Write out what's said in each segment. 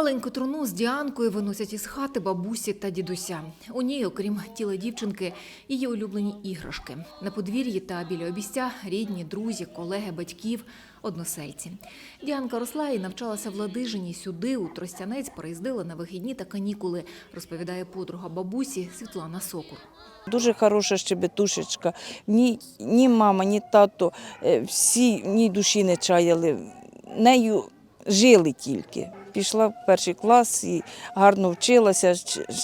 Маленьку труну з Діанкою виносять із хати бабусі та дідуся. У ній, окрім тіла дівчинки, її улюблені іграшки. На подвір'ї та біля обістя рідні, друзі, колеги, батьків, односельці. Діанка росла і навчалася в Ладижині. Сюди, у Тростянець, переїздила на вихідні та канікули, розповідає подруга бабусі Світлана Сокур. Дуже хороша щебетушечка. Ні, ні мама, ні тато, е, всі в ній душі не чаяли. Нею жили тільки. Пішла в перший клас і гарно вчилася,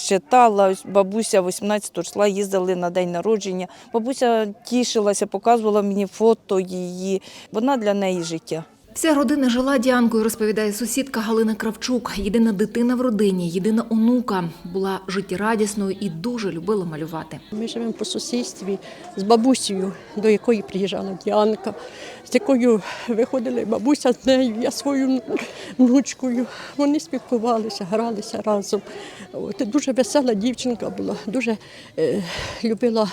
читала. Бабуся 18 числа їздили на день народження. Бабуся тішилася, показувала мені фото її. Вона для неї життя. Вся родина жила Діанкою, розповідає сусідка Галина Кравчук. Єдина дитина в родині, єдина онука. Була життєрадісною і дуже любила малювати. Ми живемо по сусідстві з бабусею, до якої приїжджала Діанка, з якою виходили бабуся з нею, я свою внучкою. Вони спілкувалися, гралися разом. От, дуже весела дівчинка була, дуже е, любила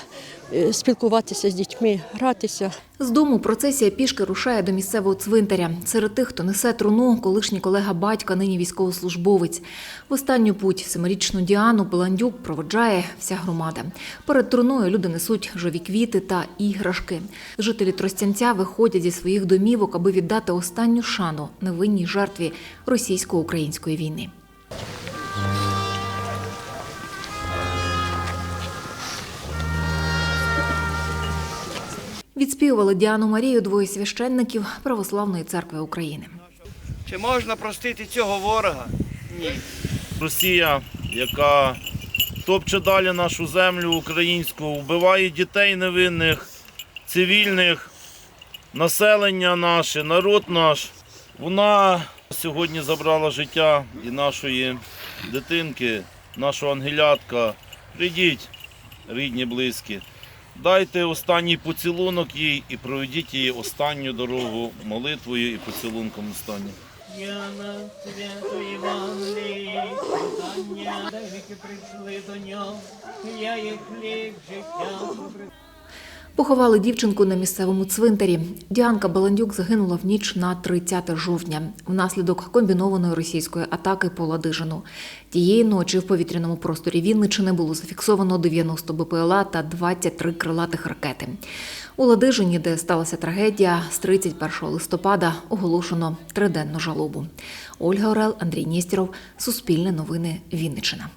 е, спілкуватися з дітьми, гратися. З дому процесія пішки рушає до місцевого цвинтаря. Серед тих, хто несе труну, колишній колега батька, нині військовослужбовець. В останню путь семирічну Діану Баландюк проводжає вся громада. Перед труною люди несуть живі квіти та іграшки. Жителі Тростянця виходять зі своїх домівок, аби віддати останню шану невинній жертві російсько-української війни. Відспівували Діану Марію двоє священників Православної церкви України. Чи можна простити цього ворога? Ні. Росія, яка топче далі нашу землю українську, вбиває дітей невинних, цивільних, населення наше, народ наш. Вона сьогодні забрала життя і нашої дитинки, нашого ангелятка. Прийдіть, рідні, близькі. Дайте останній поцілунок їй і проведіть її останню дорогу молитвою і поцілунком останнім. Я на свято Івангелії, питання, віки прийшли до нього, я є хліб життя. Поховали дівчинку на місцевому цвинтарі. Діанка Баландюк загинула в ніч на 30 жовтня внаслідок комбінованої російської атаки по Ладижину. Тієї ночі в повітряному просторі Вінничини було зафіксовано 90 БПЛА та 23 крилатих ракети. У Ладижині, де сталася трагедія, з 31 листопада оголошено триденну жалобу. Ольга Орел, Андрій Нєстєров, Суспільне новини, Вінниччина.